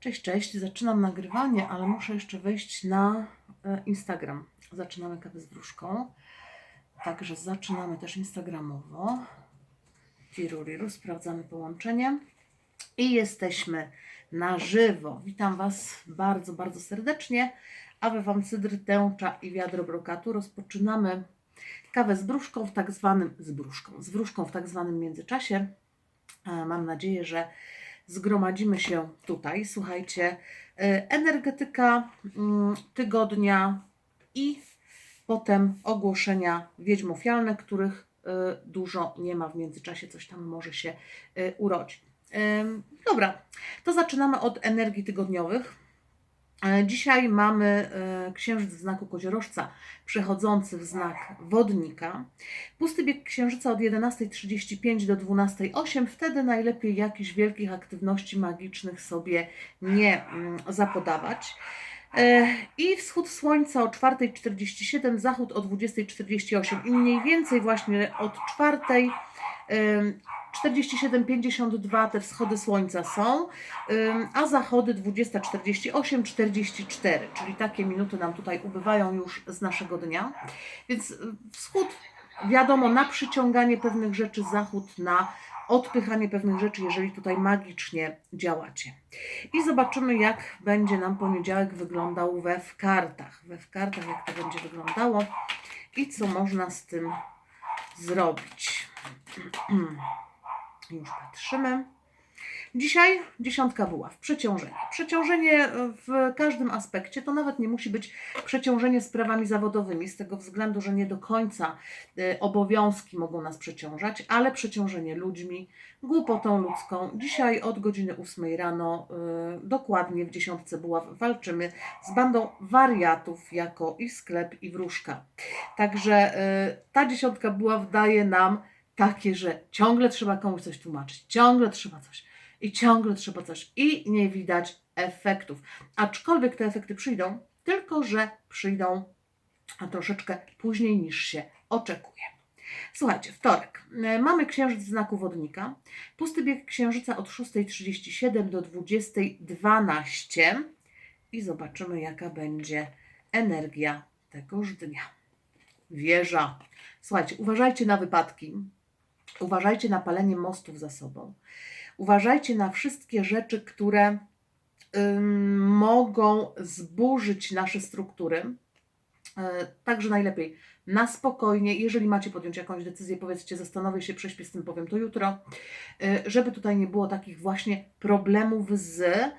Cześć, cześć. Zaczynam nagrywanie, ale muszę jeszcze wejść na e, Instagram. Zaczynamy kawę z wróżką. Także zaczynamy też instagramowo. Tiruriru, sprawdzamy połączenie. I jesteśmy na żywo. Witam Was bardzo, bardzo serdecznie. Awe Wam cydr, tęcza i wiadro brokatu. Rozpoczynamy kawę z wróżką w tak zwanym, z wróżką, z wróżką w tak zwanym międzyczasie. E, Mam nadzieję, że zgromadzimy się tutaj. Słuchajcie, e, energetyka mm, tygodnia i potem ogłoszenia wiedźm których e, dużo nie ma w międzyczasie, coś tam może się e, urodzić. Dobra, to zaczynamy od energii tygodniowych. Dzisiaj mamy e, księżyc w znaku koziorożca przechodzący w znak wodnika. Pusty bieg księżyca od 11.35 do 12.08. Wtedy najlepiej jakichś wielkich aktywności magicznych sobie nie mm, zapodawać. E, I wschód słońca o 4.47, zachód o 20.48 i mniej więcej właśnie od 4.00 em, 47-52 te wschody słońca są, a zachody 20-48, 44, czyli takie minuty nam tutaj ubywają już z naszego dnia. Więc y, wschód wiadomo na przyciąganie pewnych rzeczy, zachód na odpychanie pewnych rzeczy, jeżeli tutaj magicznie działacie. I zobaczymy, jak będzie nam poniedziałek wyglądał we w kartach. We w kartach, jak to będzie wyglądało i co można z tym zrobić. Już patrzymy. Dzisiaj dziesiątka buław, przeciążenie. Przeciążenie w każdym aspekcie to nawet nie musi być przeciążenie sprawami zawodowymi, z tego względu, że nie do końca y, obowiązki mogą nas przeciążać, ale przeciążenie ludźmi, głupotą ludzką. Dzisiaj od godziny 8 rano, y, dokładnie w dziesiątce buław, walczymy z bandą wariatów jako i sklep, i wróżka. Także y, ta dziesiątka buław daje nam takie, że ciągle trzeba komuś coś tłumaczyć, ciągle trzeba coś i ciągle trzeba coś i nie widać efektów. Aczkolwiek te efekty przyjdą, tylko że przyjdą troszeczkę później niż się oczekuje. Słuchajcie, wtorek. E, Mamy księżyc w znaku wodnika. Pusty bieg księżyca od 6.37 do 20.12 i zobaczymy, jaka będzie energia tegoż dnia. Wieża. Słuchajcie, uważajcie na wypadki. Uważajcie na palenie mostów za sobą. Uważajcie na wszystkie rzeczy, które mogą zburzyć nasze struktury. E, Także najlepiej na spokojnie, jeżeli macie podjąć jakąś decyzję, powiedzcie, zastanowię się, prześpię z tym, powiem to jutro, e, żeby tutaj nie było takich właśnie problemów z e,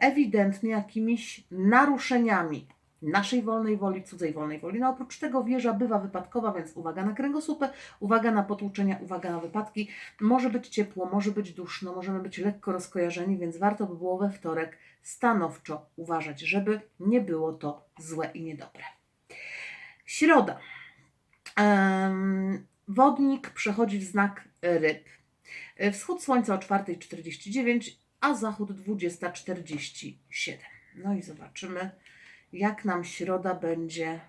ewidentnie jakimiś naruszeniami naszej wolnej woli, cudzej wolnej woli. No oprócz tego wieża bywa wypadkowa, więc uwaga na kręgosłupy, uwaga na potłuczenia, uwaga na wypadki. Może być ciepło, może być duszno, możemy być lekko rozkojarzeni, więc warto by było we wtorek stanowczo uważać, żeby nie było to złe i niedobre. Środa. Wodnik przechodzi w znak ryb. E, Wschód słońca o 4.49, a zachód 20.47. No i zobaczymy, jak nam środa będzie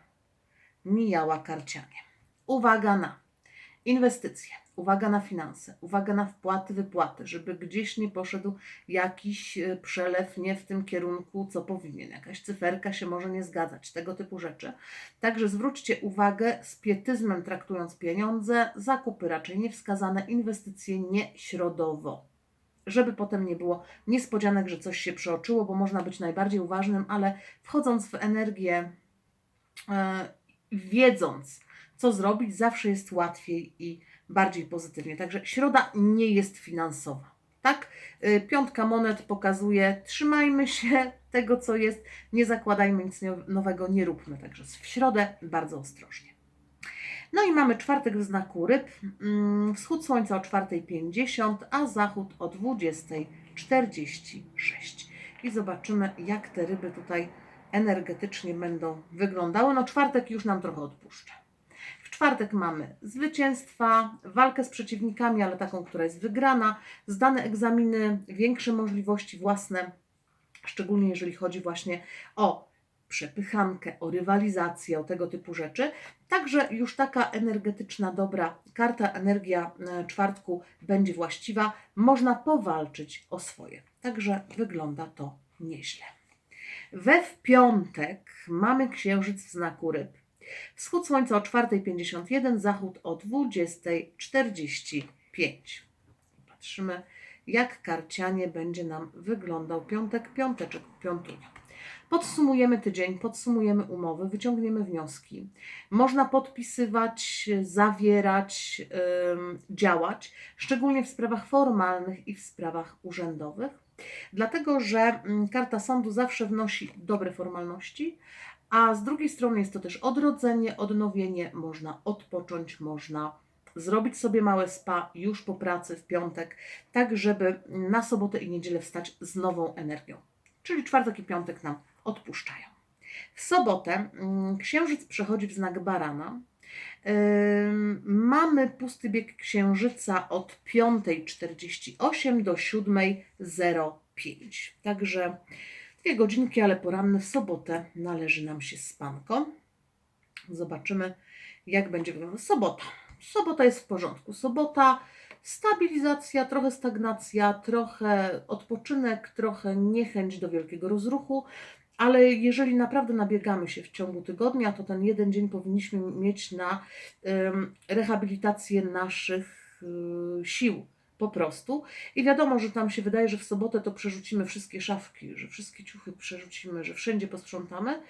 mijała karcianie. Uwaga na inwestycje, uwaga na finanse, uwaga na wpłaty, wypłaty, żeby gdzieś nie poszedł jakiś e, przelew nie w tym kierunku, co powinien. Jakaś cyferka się może nie zgadzać, tego typu rzeczy. Także zwróćcie uwagę, z pietyzmem traktując pieniądze, zakupy raczej niewskazane, inwestycje nie środowo żeby potem nie było niespodzianek, że coś się przeoczyło, bo można być najbardziej uważnym, ale wchodząc w energię, e, wiedząc, co zrobić, zawsze jest łatwiej i bardziej pozytywnie. Także środa nie jest finansowa. Tak? Y, Piątka monet pokazuje, trzymajmy się tego, co jest, nie zakładajmy nic nowego, nie róbmy. Także w środę bardzo ostrożnie. No i mamy czwartek w znaku ryb, mm, wschód słońca o 4.50, a zachód o 20.46. I zobaczymy, jak te ryby tutaj energetycznie będą wyglądały. No czwartek już nam trochę odpuszcza. W czwartek mamy zwycięstwa, walkę z przeciwnikami, ale taką, która jest wygrana, zdane egzaminy, większe możliwości własne, szczególnie jeżeli chodzi właśnie o przepychankę, o rywalizację, o tego typu rzeczy. Także już taka energetyczna, dobra karta, energia e, czwartku będzie właściwa. Można powalczyć o swoje. Także wygląda to nieźle. We w piątek mamy księżyc w znaku ryb. Wschód słońca o 4.51, zachód o 20.45. Patrzymy, jak karcianie będzie nam wyglądał piątek, piąteczek, piątunia. Podsumujemy tydzień, podsumujemy umowy, wyciągniemy wnioski. Można podpisywać, zawierać, działać, szczególnie w sprawach formalnych i w sprawach urzędowych, dlatego że karta sądu zawsze wnosi dobre formalności, a z drugiej strony jest to też odrodzenie, odnowienie, można odpocząć, można zrobić sobie małe spa już po pracy w piątek, tak żeby na sobotę i niedzielę wstać z nową energią. Czyli czwartek i piątek nam odpuszczają. W sobotę mm, księżyc przechodzi w znak barana. Mamy pusty bieg księżyca od 5.48 do 7.05. Także dwie godzinki, ale poranne w sobotę należy nam się spanko. Zobaczymy, jak będzie wyglądać sobota. Sobota jest w porządku. Sobota stabilizacja, trochę stagnacja, trochę odpoczynek, trochę niechęć do wielkiego rozruchu, ale jeżeli naprawdę nabiegamy się w ciągu tygodnia, to ten jeden dzień powinniśmy mieć na rehabilitację naszych y, sił po prostu. I wiadomo, że tam się wydaje, że w sobotę to przerzucimy wszystkie szafki, że wszystkie ciuchy przerzucimy, że wszędzie posprzątamy.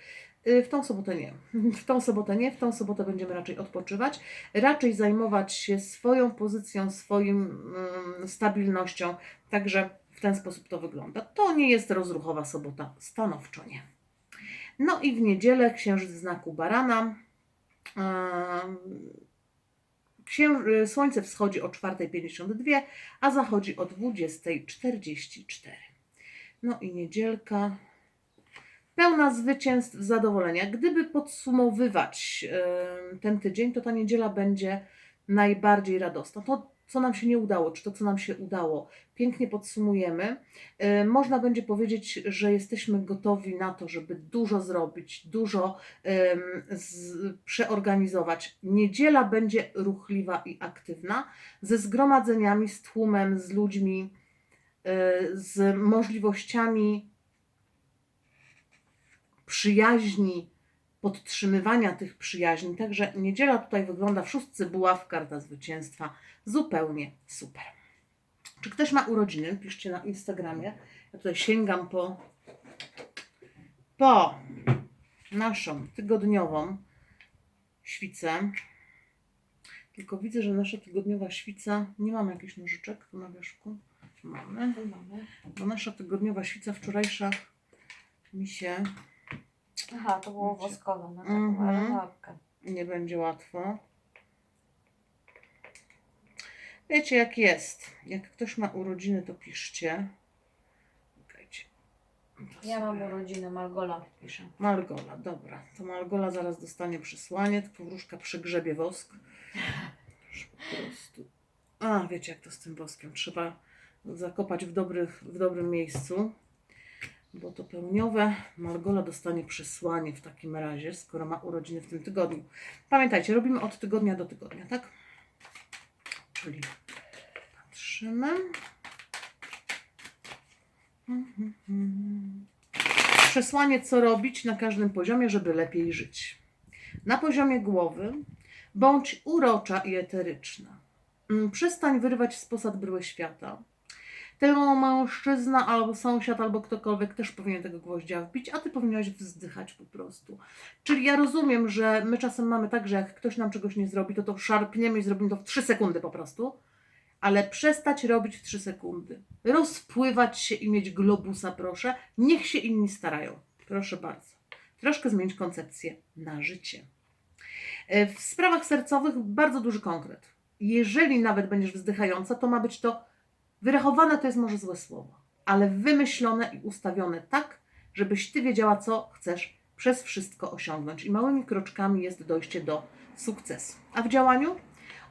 Y, W tą sobotę nie. W tą sobotę nie, w tą sobotę będziemy raczej odpoczywać, raczej zajmować się swoją pozycją, swoim mm, stabilnością. Także w ten sposób to wygląda. To nie jest rozruchowa sobota, stanowczo nie. No i w niedzielę księżyc w znaku barana. Księ... y, Słońce wschodzi o 4.52, a zachodzi o 20.44. No i niedzielka pełna zwycięstw, zadowolenia. Gdyby podsumowywać em, ten tydzień, to ta niedziela będzie najbardziej radosna. To, co nam się nie udało, czy to, co nam się udało, pięknie podsumujemy. E, Można będzie powiedzieć, że jesteśmy gotowi na to, żeby dużo zrobić, dużo przeorganizować. Niedziela będzie ruchliwa i aktywna, ze zgromadzeniami, z tłumem, z ludźmi, e, z możliwościami przyjaźni, podtrzymywania tych przyjaźni. Także niedziela tutaj wygląda w szóstce buław, karta zwycięstwa. Zupełnie super. Czy ktoś ma urodziny? Piszcie na Instagramie. Ja tutaj sięgam po, po naszą tygodniową świcę. Tylko widzę, że nasza tygodniowa świca, nie mamy jakichś nożyczek tu na wierzchu. Mamy. Bo nasza tygodniowa świca wczorajsza mi się Aha, to było Wiecie. woskowe na taką Mhm. aromatkę. nie będzie łatwo. Wiecie jak jest. Jak ktoś ma urodziny, to piszcie. Czekajcie. To Ja mam sobie- urodziny, Margola pisze. Margola, dobra. To Margola zaraz dostanie przesłanie, tylko wróżka przegrzebie wosk. Już po prostu. A, wiecie jak to z tym woskiem. Trzeba zakopać w, dobrych, w dobrym miejscu, bo to pełniowe. Margola dostanie przesłanie w takim razie, skoro ma urodziny w tym tygodniu. Pamiętajcie, robimy od tygodnia do tygodnia, tak? Czyli patrzymy. Przesłanie, co robić na każdym poziomie, żeby lepiej żyć. Na poziomie głowy bądź urocza i eteryczna. Mm, Przestań wyrywać z posad bryły świata. Ten mężczyzna albo sąsiad, albo ktokolwiek też powinien tego gwoździa wbić, a ty powinnaś wzdychać po prostu. Czyli ja rozumiem, że my czasem mamy tak, że jak ktoś nam czegoś nie zrobi, to to szarpniemy i zrobimy to w 3 sekundy po prostu. Ale przestać robić w 3 sekundy. Rozpływać się i mieć globusa, proszę. Niech się inni starają. Proszę bardzo. Troszkę zmienić koncepcję na życie. E, W sprawach sercowych bardzo duży konkret. Jeżeli nawet będziesz wzdychająca, to ma być to wyrachowane, to jest może złe słowo, ale wymyślone i ustawione tak, żebyś ty wiedziała, co chcesz przez wszystko osiągnąć. I małymi kroczkami jest dojście do sukcesu. A w działaniu?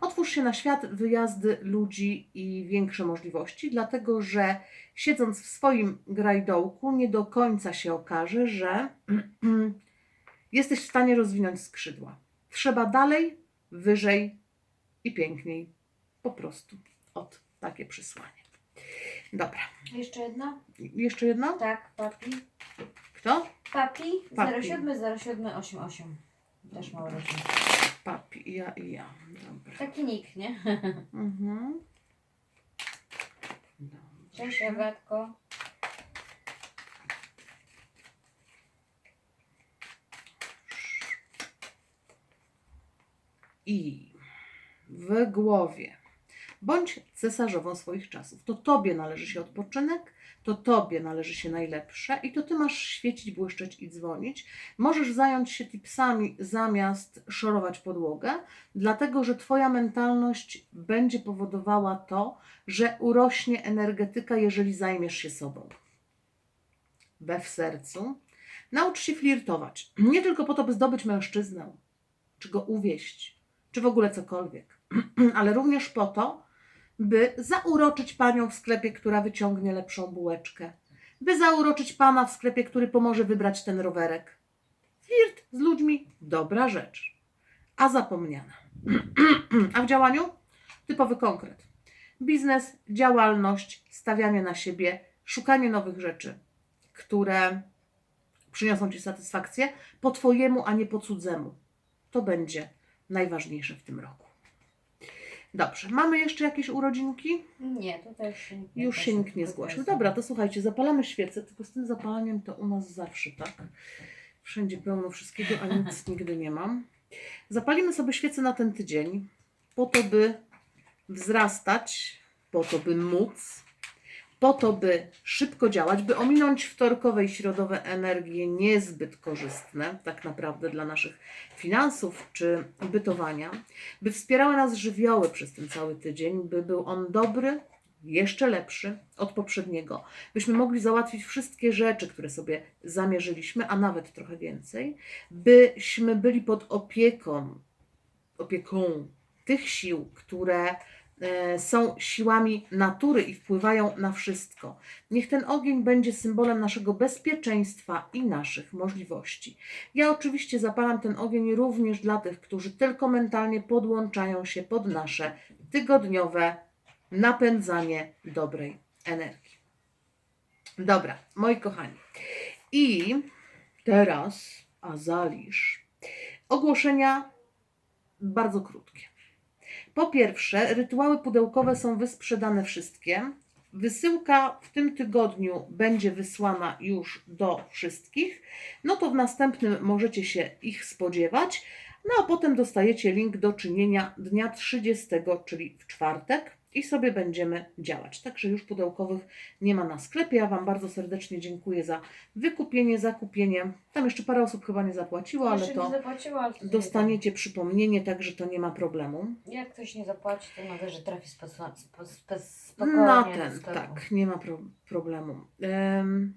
Otwórz się na świat, wyjazdy ludzi i większe możliwości, dlatego że siedząc w swoim grajdołku, nie do końca się okaże, że jesteś w stanie rozwinąć skrzydła. Trzeba dalej, wyżej i piękniej. Po prostu. Od takie przesłanie. Dobra. Jeszcze jedna? Jeszcze jedno? Tak, papi. Kto? Papi, Papi. 07 07 88. Też ma urodziny. Papi, ja i ja. Dobra. Taki nick, nie? Mhm. Cześć Agatko. I w głowie bądź cesarzową swoich czasów. To tobie należy się odpoczynek, to tobie należy się najlepsze i to ty masz świecić, błyszczeć i dzwonić. Możesz zająć się tipsami zamiast szorować podłogę, dlatego że twoja mentalność będzie powodowała to, że urośnie energetyka, jeżeli zajmiesz się sobą. We w sercu. Naucz się flirtować. Nie tylko po to, by zdobyć mężczyznę, czy go uwieść, czy w ogóle cokolwiek, ale również po to, by zauroczyć panią w sklepie, która wyciągnie lepszą bułeczkę, by zauroczyć pana w sklepie, który pomoże wybrać ten rowerek. Flirt z ludźmi dobra rzecz, a zapomniana. a w działaniu typowy konkret. Biznes, działalność, stawianie na siebie, szukanie nowych rzeczy, które przyniosą ci satysfakcję po twojemu, a nie po cudzemu. To będzie najważniejsze w tym roku. Dobrze, mamy jeszcze jakieś urodzinki? Nie, tutaj już się nikt nie Już się nikt nie zgłosił. Dobra, to słuchajcie, zapalamy świecę, tylko z tym zapalaniem to u nas zawsze tak. Wszędzie pełno wszystkiego, a nic nigdy nie mam. Zapalimy sobie świecę na ten tydzień, po to, by wzrastać, po to, by móc, po to, by szybko działać, by ominąć wtorkowe i środowe energie niezbyt korzystne, tak naprawdę dla naszych finansów czy bytowania, by wspierały nas żywioły przez ten cały tydzień, by był on dobry, jeszcze lepszy od poprzedniego, byśmy mogli załatwić wszystkie rzeczy, które sobie zamierzyliśmy, a nawet trochę więcej, byśmy byli pod opieką, opieką tych sił, które są siłami natury i wpływają na wszystko. Niech ten ogień będzie symbolem naszego bezpieczeństwa i naszych możliwości. Ja oczywiście zapalam ten ogień również dla tych, którzy tylko mentalnie podłączają się pod nasze tygodniowe napędzanie dobrej energii. Dobra, moi kochani. I teraz Azalisz. Ogłoszenia bardzo krótkie. Po pierwsze, rytuały pudełkowe są wysprzedane wszystkie. Wysyłka w tym tygodniu będzie wysłana już do wszystkich. No to w następnym możecie się ich spodziewać. No a potem dostajecie link do czynienia dnia 30, czyli w czwartek. I sobie będziemy działać. Także już pudełkowych nie ma na sklepie. Ja Wam bardzo serdecznie dziękuję za wykupienie, zakupienie. Tam jeszcze parę osób chyba nie zapłaciło, ale Jeszcze nie to zapłaciła, ale to nie dostaniecie przypomnienie, także to nie ma problemu. Jak ktoś nie zapłaci, to należy trafi spo, spo, spo, spokojnie Na do ten, sklepu. tak, nie ma pro, problemu. Em,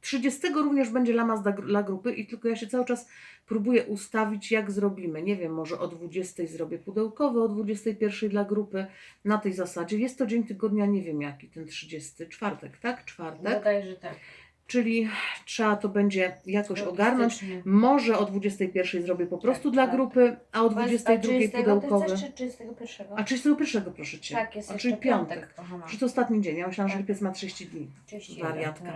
30 również będzie Lamas dla, dla grupy i tylko ja się cały czas próbuję ustawić, jak zrobimy. Nie wiem, może o 20 zrobię pudełkowy, o 21 dla grupy na tej zasadzie. Jest to dzień tygodnia, nie wiem jaki, ten 30, czwartek, tak? Czwartek. Wydaje, że tak. Czyli trzeba to będzie jakoś ogarnąć. Może o 21 zrobię po prostu Tak, dla tak. grupy, a o Was- 22 a 30 pudełkowy. Ty chcesz, czy 31? A 31 proszę Cię. tak, jest a, czyli piątek. piątek. Aha, Że to ostatni dzień. Ja myślałam, że Tak. lipiec ma 30 dni. 31 wariatka.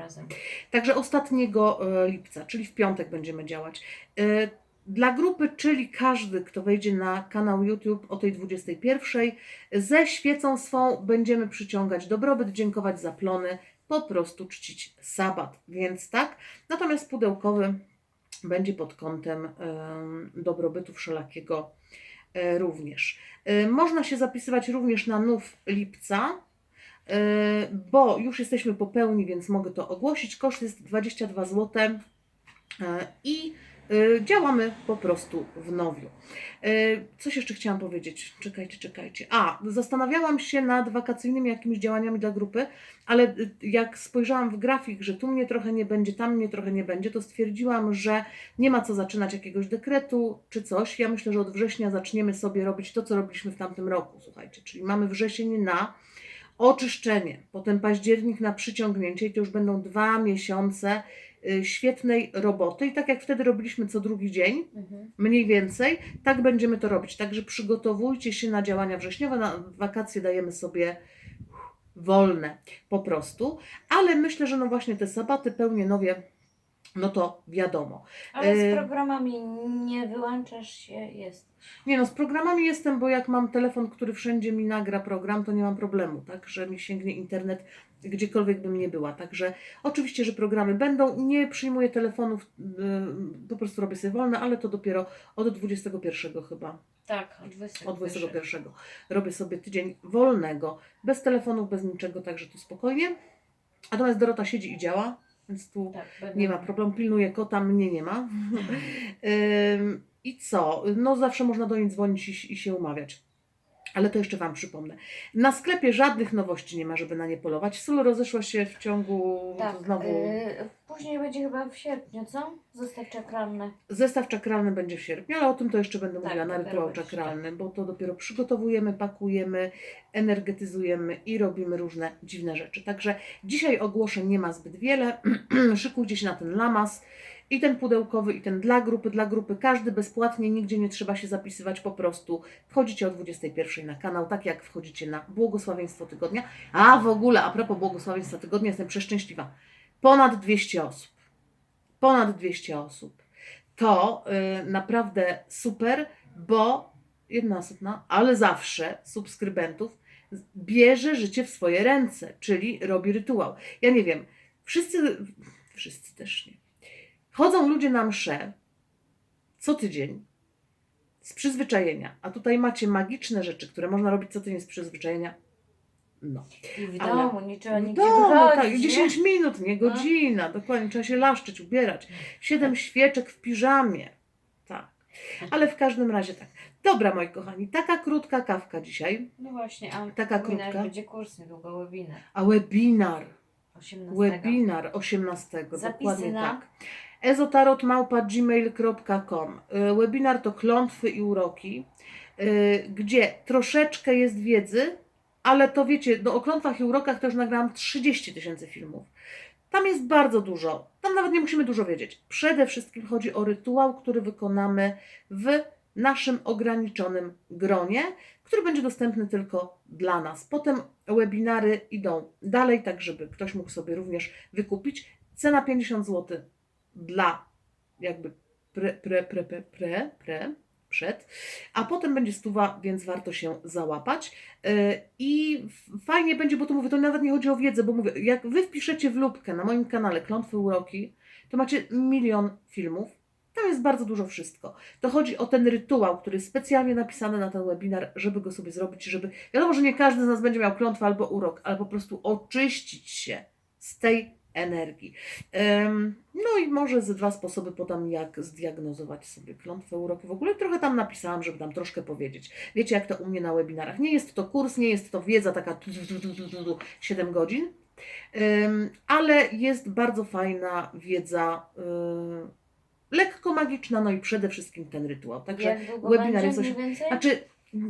Także ostatniego e, lipca, czyli w piątek będziemy działać. E, Dla grupy, czyli każdy, kto wejdzie na kanał YouTube o tej 21, ze świecą swą będziemy przyciągać dobrobyt, dziękować za plony, po prostu czcić sabat. Więc tak. Natomiast pudełkowy będzie pod kątem em, dobrobytu wszelakiego e, również. E, Można się zapisywać również na nów lipca. Yy, bo już jesteśmy po pełni, więc mogę to ogłosić. Koszt jest 22 zł i działamy po prostu w nowiu. Yy, Coś jeszcze chciałam powiedzieć. Czekajcie, czekajcie. A, zastanawiałam się nad wakacyjnymi jakimiś działaniami dla grupy, ale yy, jak spojrzałam w grafik, że tu mnie trochę nie będzie, tam mnie trochę nie będzie, to stwierdziłam, że nie ma co zaczynać jakiegoś dekretu czy coś. Ja myślę, że od września zaczniemy sobie robić to, co robiliśmy w tamtym roku. Słuchajcie, czyli mamy wrzesień na oczyszczenie, potem październik na przyciągnięcie i to już będą dwa miesiące y, świetnej roboty. I tak jak wtedy robiliśmy co drugi dzień, Mhm. mniej więcej, tak będziemy to robić. Także przygotowujcie się na działania wrześniowe. Na wakacje dajemy sobie wolne po prostu, ale myślę, że no właśnie te sabaty pełnie nowie, no to wiadomo. Ale Y- z programami nie wyłączasz się, jest. Nie no, z programami jestem, bo jak mam telefon, który wszędzie mi nagra program, to nie mam problemu, tak, że mi sięgnie internet gdziekolwiek bym nie była. Także oczywiście, że programy będą. Nie przyjmuję telefonów, yy, po prostu robię sobie wolne, ale to dopiero od 21 chyba. Tak, od 21. Od 21 robię sobie tydzień wolnego, bez telefonów, bez niczego, także tu spokojnie. Natomiast Dorota siedzi i działa, więc tu Tak, nie ma problemu, pilnuje kota, mnie nie ma. Ym, I co? No zawsze można do niej dzwonić i, i się umawiać. Ale to jeszcze Wam przypomnę. Na sklepie żadnych nowości nie ma, żeby na nie polować. Sól rozeszła się w ciągu Tak, znowu. y, później będzie chyba w sierpniu, co? Zostaw czakralne. Zestaw czakralny będzie w sierpniu, ale o tym to jeszcze będę Tak, mówiła na rytuał czakralny, bo to dopiero przygotowujemy, pakujemy, energetyzujemy i robimy różne dziwne rzeczy. Także dzisiaj ogłoszeń nie ma zbyt wiele. Szykujcie się na ten lamas i ten pudełkowy, i ten dla grupy, dla grupy. Każdy bezpłatnie, nigdzie nie trzeba się zapisywać, po prostu wchodzicie o 21 na kanał, tak jak wchodzicie na błogosławieństwo tygodnia. A w ogóle, a propos błogosławieństwa tygodnia, jestem przeszczęśliwa. Ponad 200 osób. Ponad 200 osób to y, naprawdę super, bo jednoosobna, ale zawsze subskrybentów bierze życie w swoje ręce, czyli robi rytuał. Ja nie wiem, wszyscy, wszyscy też nie. Chodzą ludzie na msze co tydzień z przyzwyczajenia, a tutaj macie magiczne rzeczy, które można robić co tydzień z przyzwyczajenia. No. I w Ale- domu, nie trzeba W domu, wychodzić, tak, nie? 10 minut, nie godzina, dokładnie, trzeba się laszczyć, ubierać. Siedem świeczek w piżamie. Tak. Ale w każdym razie tak. Dobra, moi kochani, taka krótka kawka dzisiaj, No właśnie, a Taka webinar krótka. będzie kurs niedługo, webinar. a webinar, 18. webinar 18, Zapisy dokładnie na? tak. ezotarotmałpa.gmail.com Y, Webinar to klątwy i uroki, y, gdzie troszeczkę jest wiedzy, ale to wiecie, no, o klątwach i urokach też nagrałam 30 tysięcy filmów. Tam jest bardzo dużo. Tam nawet nie musimy dużo wiedzieć. Przede wszystkim chodzi o rytuał, który wykonamy w naszym ograniczonym gronie, który będzie dostępny tylko dla nas. Potem webinary idą dalej, tak żeby ktoś mógł sobie również wykupić. Cena 50 zł dla jakby pre, pre, pre, pre, pre, pre przed, a potem będzie stuwa, więc warto się załapać. Yy, I fajnie będzie, bo to mówię, to nawet nie chodzi o wiedzę, bo mówię, jak wy wpiszecie w lubkę na moim kanale Klątwy Uroki, to macie milion filmów. Tam jest bardzo dużo wszystko. To chodzi o ten rytuał, który jest specjalnie napisany na ten webinar, żeby go sobie zrobić, żeby. Wiadomo, że nie każdy z nas będzie miał klątwę albo urok, ale po prostu oczyścić się z tej energii. No i może ze dwa sposoby potem, jak zdiagnozować sobie klątwę uroki. W ogóle trochę tam napisałam, żeby tam troszkę powiedzieć. Wiecie, jak to u mnie na webinarach. Nie jest to kurs, nie jest to wiedza taka tu, tu, tu, tu, tu, tu, 7 godzin, ale jest bardzo fajna wiedza. em, Lekko magiczna, no i przede wszystkim ten rytuał. Także webinar jest więcej? znaczy,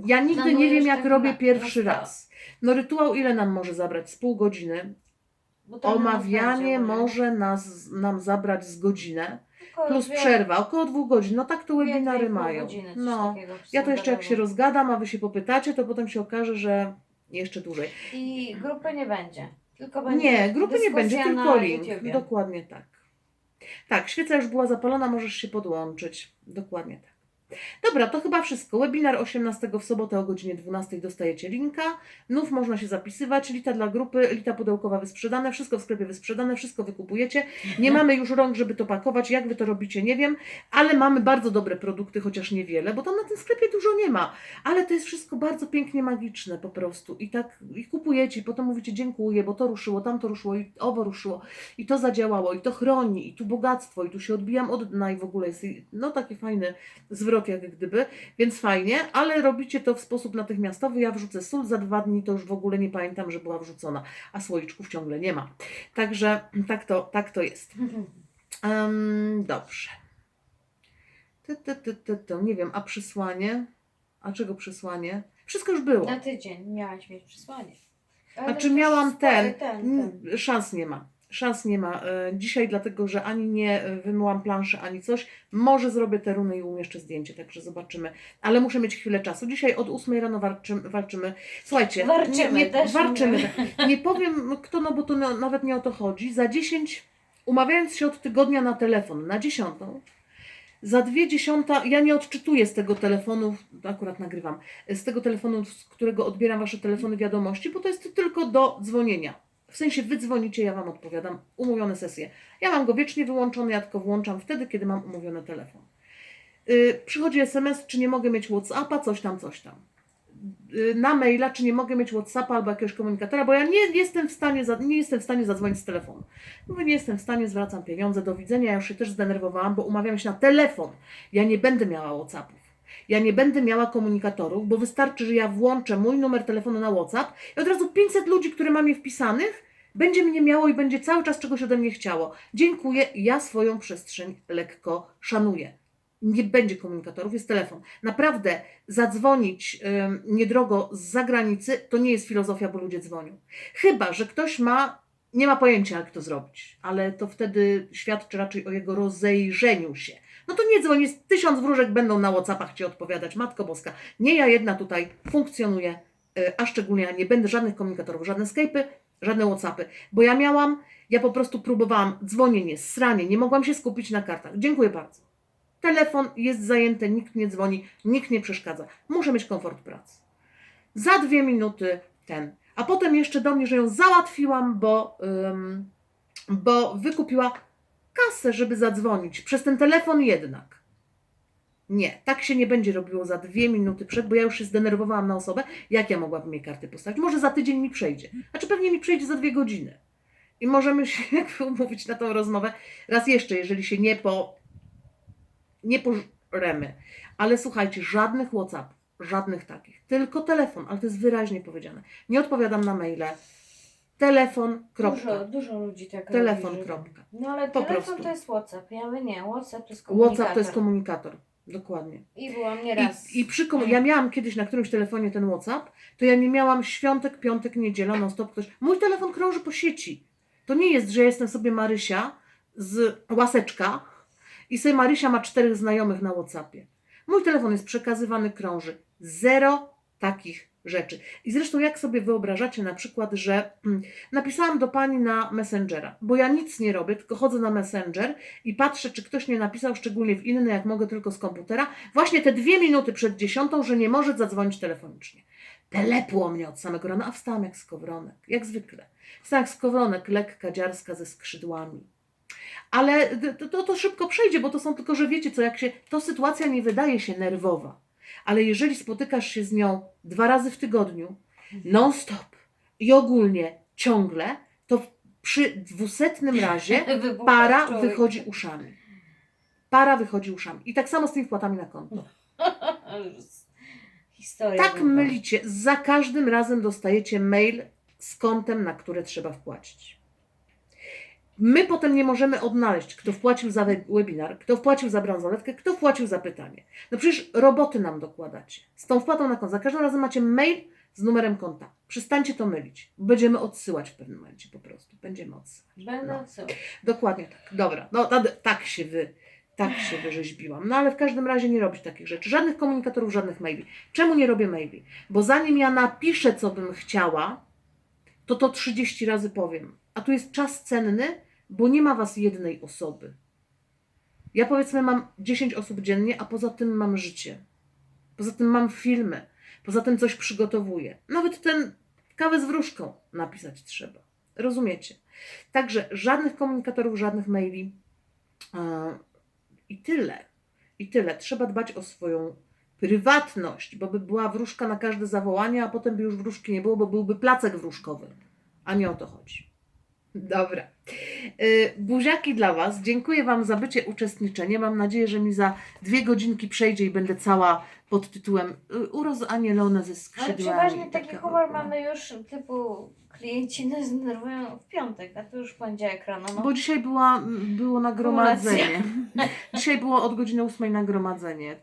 ja nigdy nie Planujesz wiem, jak tak robię na- pierwszy na raz. No rytuał ile nam może zabrać? Z pół godziny. Bo to na nas Omawianie może nas, nam zabrać z godzinę, Około plus dwie- przerwa, około dwóch godzin. No tak to dwie, dwie i webinary pół mają. Godziny, coś No, takiego, ja to jeszcze jak się standardowo. rozgadam, a wy się popytacie, to potem się okaże, że jeszcze dłużej. I grupy nie będzie. Tylko będzie Nie, grupy nie będzie, tylko link. YouTubie. Dokładnie tak. Tak, świeca już była zapalona, możesz się podłączyć. Dokładnie tak. Dobra, to chyba wszystko. Webinar 18 w sobotę o godzinie 12 dostajecie linka. Nów można się zapisywać. Lita dla grupy, lita pudełkowa wysprzedane, wszystko w sklepie wysprzedane, wszystko wykupujecie. Nie mamy już rąk, żeby to pakować. Jak wy to robicie, nie wiem, ale mamy bardzo dobre produkty, chociaż niewiele, bo tam na tym sklepie dużo nie ma. Ale to jest wszystko bardzo pięknie magiczne po prostu. I tak i kupujecie, i potem mówicie dziękuję, bo to ruszyło, tam to ruszyło, i owo ruszyło, i to zadziałało, i to chroni, i tu bogactwo, i tu się odbijam od dna, i w ogóle jest no taki fajny zwrot jak gdyby, więc fajnie, ale robicie to w sposób natychmiastowy. Ja wrzucę sól za dwa dni, to już w ogóle nie pamiętam, że była wrzucona, a słoiczków ciągle nie ma. Także tak to, tak to jest. Em, dobrze. Ty, ty, ty, ty, ty. Nie wiem, a przysłanie? A czego przysłanie? Wszystko już było. Na tydzień miałaś mieć przesłanie. A Ale czy to miałam ten? ten, ten. Szans nie ma. Szans nie ma. E, Dzisiaj dlatego, że ani nie wymyłam planszy, ani coś. Może zrobię te runy i umieszczę zdjęcie, także zobaczymy. Ale muszę mieć chwilę czasu. Dzisiaj od 8 rano walczymy. walczymy. Słuchajcie, Warczymy nie, nie, też warczymy. mówimy. Nie powiem kto, no bo to no, nawet nie o to chodzi. Za 10, umawiając się od tygodnia na telefon, na dziesiątą, za dwie dziesiąta, ja nie odczytuję z tego telefonu, akurat nagrywam, z tego telefonu, z którego odbieram Wasze telefony wiadomości, bo to jest tylko do dzwonienia. W sensie wy dzwonicie, ja Wam odpowiadam, umówione sesje. Ja mam go wiecznie wyłączony, ja tylko włączam wtedy, kiedy mam umówiony telefon. Yy, przychodzi SMS, czy nie mogę mieć Whatsappa, coś tam, coś tam. Yy, na maila, czy nie mogę mieć Whatsappa albo jakiegoś komunikatora, bo ja nie jestem w stanie, za, nie jestem w stanie zadzwonić z telefonu. Mówię, nie jestem w stanie, zwracam pieniądze, do widzenia. Ja już się też zdenerwowałam, bo umawiam się na telefon. Ja nie będę miała Whatsappów. Ja nie będę miała komunikatorów, bo wystarczy, że ja włączę mój numer telefonu na Whatsapp i od razu 500 ludzi, które mam je wpisanych, będzie mnie miało i będzie cały czas czegoś ode mnie chciało. Dziękuję, ja swoją przestrzeń lekko szanuję. Nie będzie komunikatorów, jest telefon. Naprawdę zadzwonić niedrogo z zagranicy to nie jest filozofia, bo ludzie dzwonią. Chyba, że ktoś ma nie ma pojęcia, jak to zrobić, ale to wtedy świadczy raczej o jego rozejrzeniu się. No to nie dzwoń, jest tysiąc wróżek będą na Whatsappach Ci odpowiadać, Matko Boska. Nie ja jedna tutaj funkcjonuję, y, a szczególnie ja nie będę żadnych komunikatorów, żadne Skype'y, żadne Whatsappy, bo ja miałam, ja po prostu próbowałam dzwonienie, sranie, nie mogłam się skupić na kartach. Dziękuję bardzo. Telefon jest zajęty, nikt nie dzwoni, nikt nie przeszkadza. Muszę mieć komfort pracy. Za dwie minuty ten. A potem jeszcze do mnie, że ją załatwiłam, bo, bo wykupiła kasę, żeby zadzwonić. Przez ten telefon jednak. Nie, tak się nie będzie robiło za dwie minuty przed, bo ja już się zdenerwowałam na osobę. Jak ja mogłabym jej karty postawić? Może za tydzień mi przejdzie. Znaczy pewnie mi przejdzie za dwie godziny. I możemy się jakby umówić na tą rozmowę raz jeszcze, jeżeli się nie po... nie pożremy. Ale słuchajcie, żadnych WhatsApp, żadnych takich. Tylko telefon, ale to jest wyraźnie powiedziane. Nie odpowiadam na maile. Telefon, kropka. Dużo, dużo ludzi tak Telefon, robi, że- kropka. No ale Po telefon prostu. to jest WhatsApp. Ja mówię nie, WhatsApp to jest komunikator. WhatsApp to jest komunikator. Dokładnie. I byłam nieraz. I, i przy komu- ja miałam kiedyś na którymś telefonie ten WhatsApp, to ja nie miałam świątek, piątek, niedziela, non stop ktoś. Mój telefon krąży po sieci. To nie jest, że jestem sobie Marysia z łaseczka i sobie Marysia ma czterech znajomych na WhatsAppie. Mój telefon jest przekazywany, krąży. Zero takich rzeczy. I zresztą jak sobie wyobrażacie na przykład, że mm, napisałam do pani na Messengera, bo ja nic nie robię, tylko chodzę na Messenger i patrzę, czy ktoś nie napisał, szczególnie w inny, jak mogę tylko z komputera, właśnie te dwie minuty przed dziesiątą, że nie może zadzwonić telefonicznie. Telepło mnie od samego rana, a wstałam jak skowronek, jak zwykle. Wstałam jak skowronek, lekka, dziarska ze skrzydłami. Ale to, to, to szybko przejdzie, bo to są tylko, że wiecie co, jak się, to sytuacja nie wydaje się nerwowa, ale jeżeli spotykasz się z nią dwa razy w tygodniu, non-stop i ogólnie ciągle, to przy dwusetnym razie Wybucha para człowiek. wychodzi uszami. Para wychodzi uszami. I tak samo z tymi wpłatami na konto. Historia. Tak była. mylicie. Za każdym razem dostajecie mail z kontem, na które trzeba wpłacić. My potem nie możemy odnaleźć, kto wpłacił za we- webinar, kto wpłacił za bransoletkę, kto wpłacił za pytanie. No przecież roboty nam dokładacie. Z tą wpłatą na konto. Za każdym razem macie mail z numerem konta. Przestańcie to mylić. Będziemy odsyłać w pewnym momencie po prostu. Będziemy odsyłać. Będę No. odsyłać. Dokładnie tak. Dobra, no tak się wy, tak się wyrzeźbiłam. No ale w każdym razie nie robić takich rzeczy. Żadnych komunikatorów, żadnych maili. Czemu nie robię maili? Bo zanim ja napiszę, co bym chciała, to to 30 razy powiem. A tu jest czas cenny, bo nie ma was jednej osoby. Ja powiedzmy mam 10 osób dziennie, a poza tym mam życie. Poza tym mam filmy. Poza tym coś przygotowuję. Nawet ten kawę z wróżką napisać trzeba. Rozumiecie? Także żadnych komunikatorów, żadnych maili. I tyle. I tyle. Trzeba dbać o swoją prywatność, bo by była wróżka na każde zawołanie, a potem by już wróżki nie było, bo byłby placek wróżkowy. A nie o to chodzi. Dobra. Y, Buziaki dla Was. Dziękuję Wam za bycie uczestniczenie. Mam nadzieję, że mi za dwie godzinki przejdzie i będę cała pod tytułem y, Uroz anielona ze Ale skrzydłami. przeważnie taki humor mamy już typu klienci nas denerwują w piątek, a to już poniedziałek rano. No. Bo dzisiaj była, było nagromadzenie. Dzisiaj było od godziny 8 nagromadzenie.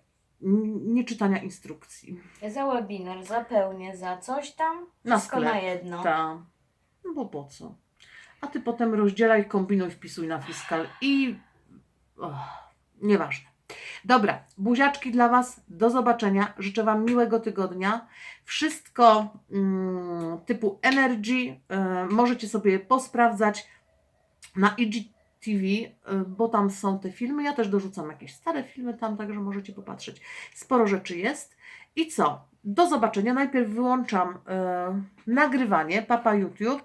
Nie czytania instrukcji. Za webinar, za pełnię, za coś tam. Na Wszystko sklep. na jedno. Ta. No bo po co? A ty potem rozdzielaj, kombinuj, wpisuj na fiskal i och, nieważne. Dobra, buziaczki dla Was, do zobaczenia. Życzę Wam miłego tygodnia. Wszystko mm, typu Energy y, możecie sobie posprawdzać na IGTV, y, bo tam są te filmy. Ja też dorzucam jakieś stare filmy tam, także możecie popatrzeć. Sporo rzeczy jest. I co? Do zobaczenia. Najpierw wyłączam y, nagrywanie, papa YouTube.